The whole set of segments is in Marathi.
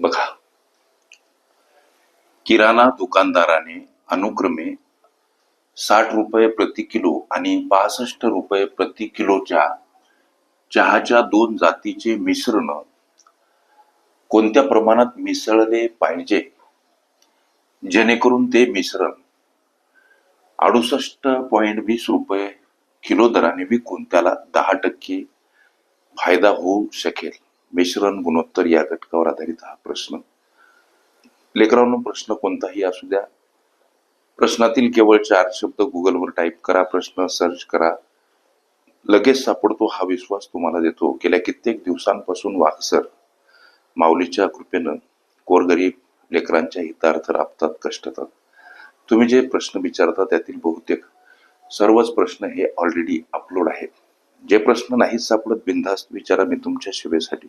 बघा. किराणा दुकानदाराने अनुक्रमे साठ रुपये प्रति किलो आणि पासष्ट रुपये प्रति किलोच्या चहाच्या दोन जातीचे मिश्रण कोणत्या प्रमाणात मिसळले पाहिजे? जेणेकरून ते मिश्रण अडुसष्ट पॉईंट वीस रुपये किलो दराने विकून त्याला दहा टक्के फायदा होऊ शकेल. मिश्रण गुणोत्तर या घटकावर आधारित हा प्रश्न. लेकरांनो प्रश्न कोणताही असू द्या. प्रश्नातील केवळ चार शब्द गुगलवर टाईप करा प्रश्न सर्च करा. लगेच सापडतो हा विश्वास तुम्हाला देतो. गेल्या कित्येक दिवसांपासून वाकसर माऊलीच्या कृपेनं गोरगरीब लेकरांच्या हितार्थ राबतात कष्टतात. तुम्ही जे प्रश्न विचारता त्यातील बहुतेक सर्वच प्रश्न हे ऑलरेडी अपलोड आहेत. जे प्रश्न नाहीत सापडत बिनधास्त विचारा मी तुमच्या सेवेसाठी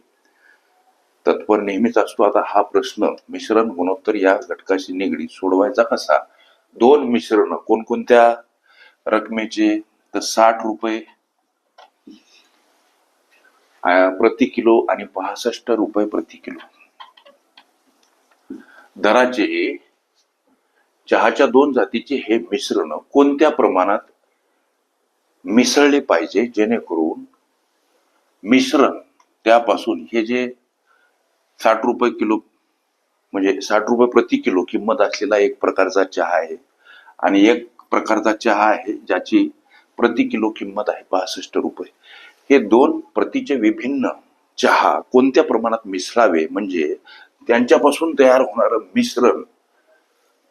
तत्पर नेहमीच असतो. आता हा प्रश्न मिश्रण गुणोत्तर या घटकाशी निगडीत सोडवायचा कसा? दोन मिश्रण कोणकोणत्या रकमेचे? तर साठ रुपये प्रति किलो आणि पासष्ट रुपये प्रति किलो. दराचे चहाच्या दोन जातीचे हे मिश्रण कोणत्या प्रमाणात मिसळले पाहिजे? जेणेकरून मिश्रण त्यापासून हे जे साठ रुपये किलो म्हणजे साठ रुपये प्रति किलो किंमत असलेला एक प्रकारचा चहा आहे. आणि एक प्रकारचा चहा आहे ज्याची प्रति किलो किंमत आहे पासष्ट रुपये. हे दोन प्रतीचे विभिन्न चहा कोणत्या प्रमाणात मिसळावे म्हणजे त्यांच्यापासून तयार होणारं मिश्रण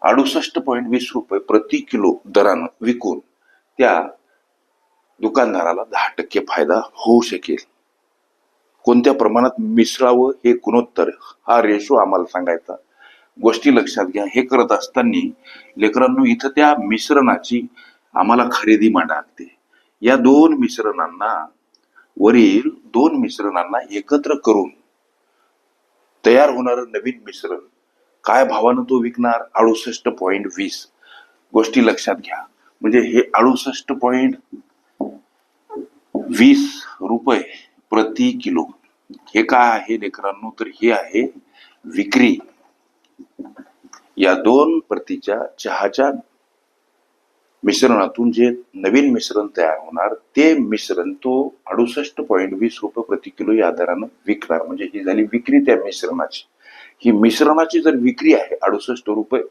अडुसष्ट पॉईंट वीस रुपये प्रति किलो दरानं विकून त्या दुकानदाराला दहा टक्के फायदा होऊ शकेल. कोणत्या प्रमाणात मिसळावं हे गुणोत्तर हा रेशो आम्हाला सांगायचा. गोष्टी लक्षात घ्या. हे करत असताना लेकरांनो इथं त्या मिश्रणाची आम्हाला खरेदी मांडा लागते या दोन मिश्रणांना वरील दोन मिश्रणांना एकत्र करून तयार होणारं नवीन मिश्रण काय भावानं तो विकणार? अडुसष्ट पॉईंट वीस. गोष्टी लक्षात घ्या. म्हणजे हे अडुसष्ट पॉईंट वीस रुपये प्रति किलो. हे काय आहे लेकरांनो? तर हे आहे विक्री. या दोन प्रतीच्या चहाच्या मिश्रणातून जे नवीन मिश्रण तयार होणार ते मिश्रण तो अडुसष्ट पॉईंट वीस रुपये प्रति किलो या दरानं विकणार. म्हणजे ही झाली विक्री त्या मिश्रणाची. ही मिश्रणाची जर विक्री आहे अडुसष्ट रुपये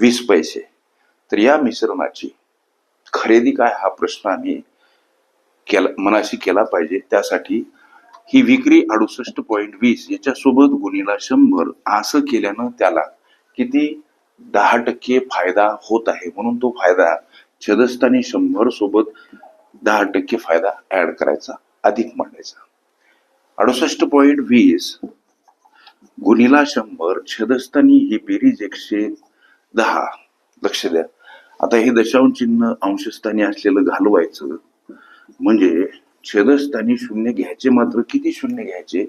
वीस पैसे तर या मिश्रणाची खरेदी काय? हा प्रश्न आम्ही केला मनाशी केला पाहिजे. त्यासाठी ही विक्री अडुसष्ट पॉईंट वीस याच्यासोबत गुणीला शंभर असं केल्यानं त्याला किती दहा टक्के फायदा होत आहे. म्हणून तो फायदा छदस्थानी शंभर सोबत दहा टक्के फायदा ऍड करायचा अधिक मांडायचा. अडुसष्ट पॉईंट वीस गुणीला शंभर छदस्थानी ही बेरीज एकशे दहा. लक्ष द्या. आता हे दशांश चिन्ह अंशस्थानी असलेलं घालवायचं म्हणजे छेदस्थानी शून्य घ्यायचे मात्र किती शून्य घ्यायचे?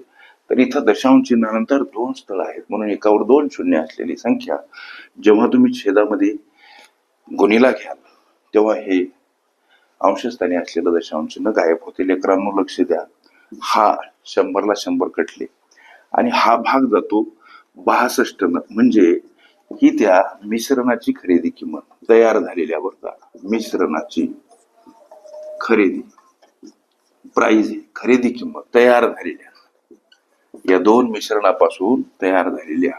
तर इथं दशांश चिन्हानंतर दोन स्थळ आहेत. म्हणून एकावर दोन शून्य असलेली संख्या जेव्हा तुम्ही छेदामध्ये गुणीला घ्याल तेव्हा हे अंशस्थानी असलेलं दशांश चिन्ह गायब होते लेकरांनो लक्ष द्या. हा शंभरला शंभर कटले. आणि हा भाग जातो बासष्ट म्हणजे ही त्या मिश्रणाची खरेदी किंमत. तयार झालेल्यावर मिश्रणाची खरेदी. प्राईज आहे. खरेदी किंमत तयार झालेल्या या दोन मिश्रणापासून तयार झालेल्या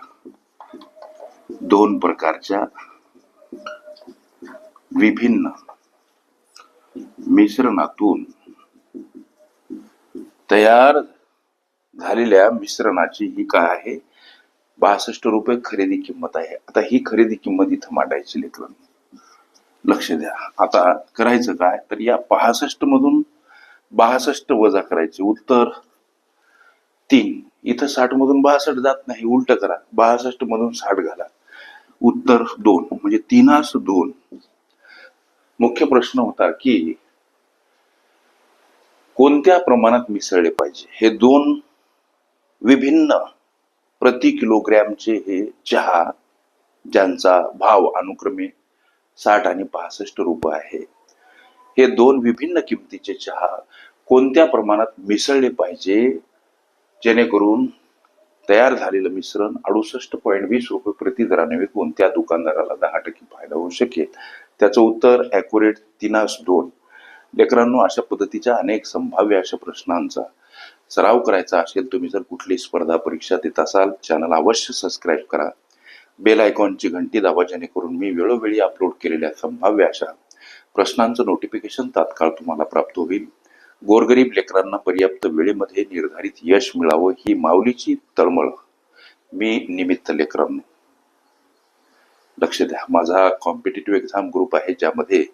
दोन प्रकारच्या विभिन्न मिश्रणातून तयार झालेल्या मिश्रणाची ही काय आहे? बासष्ट रुपये खरेदी किंमत आहे. आता ही खरेदी किंमत इथं मांडायची लेखन लक्ष द्या. आता करायचं काय? तर या पासष्ट मधून बासष्ट वजा करायचे. उत्तर तीन. इथं साठ मधून बासष्ट जात नाही. उलट करा. बासष्ट मधून साठ घाला. उत्तर दोन. म्हणजे तीनास दोन. मुख्य प्रश्न होता की कोणत्या प्रमाणात मिसळले पाहिजे? हे दोन विभिन्न प्रति किलोग्रॅमचे हे चहा ज्यांचा भाव अनुक्रमे साठ आणि पासष्ट रुपये आहे. हे दोन विभिन्न किमतीचे चहा कोणत्या प्रमाणात मिसळले पाहिजे? जेणेकरून तयार झालेलं मिश्रण अडुसष्ट पॉईंट वीस रुपये प्रति दराने विकून त्या दुकानदाराला दहा टक्के फायदा होऊ शकेल. त्याचं उत्तर ॲक्युरेट तिनास दोन. लेकरांनो अशा पद्धतीच्या अनेक संभाव्य अशा प्रश्नांचा सराव करायचा असेल तुम्ही जर कुठली स्पर्धा परीक्षा देत असाल चॅनल अवश्य सबस्क्राईब करा. बेल आयकॉनची घंटी दाबा जेणेकरून मी वेळोवेळी अपलोड केलेल्या संभाव्य अशा प्रश्नांचं नोटिफिकेशन तात्काळ तुम्हाला प्राप्त होईल. गोरगरीब लेकरांना पर्याप्त वेळेमध्ये निर्धारित यश मिळावं ही माऊलीची तळमळ. मी निमित्त लेकरांनो लक्ष द्या. माझा कॉम्पिटेटिव्ह एक्झाम ग्रुप आहे ज्यामध्ये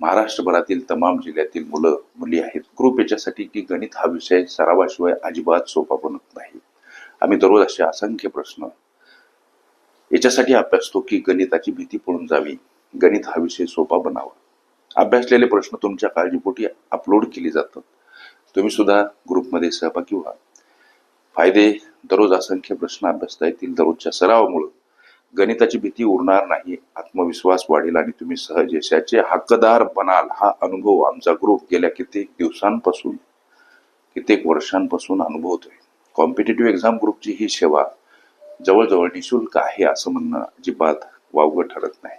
महाराष्ट्रभरातील तमाम जिल्ह्यातील मुलं मुली आहेत. ग्रुप याच्यासाठी की गणित हा विषय सरावाशिवाय अजिबात सोपा बनत नाही. आम्ही दररोज असे असंख्य प्रश्न याच्यासाठी अभ्यासतो की गणिताची भीती पळून जावी. गणित हा विषय सोपा बनावा. अभ्यासलेले प्रश्न तुमच्या काळजीपोटी अपलोड केले जातात. तुम्ही सुद्धा ग्रुपमध्ये सहभागी व्हा. फायदे दररोज असंख्य प्रश्न अभ्यासता येतील. दररोजच्या सरावामुळे गणिताची भीती उरणार नाही आत्मविश्वास वाढेल आणि तुम्ही सहज यशाचे हक्कदार बनाल. हा अनुभव आमचा ग्रुप गेल्या कित्येक दिवसांपासून कित्येक वर्षांपासून अनुभवतोय. कॉम्पिटेटिव्ह एक्झाम ग्रुपची ही सेवा जवळजवळ निशुल्क आहे असं म्हणणं अजिबात वावगं ठरत नाही.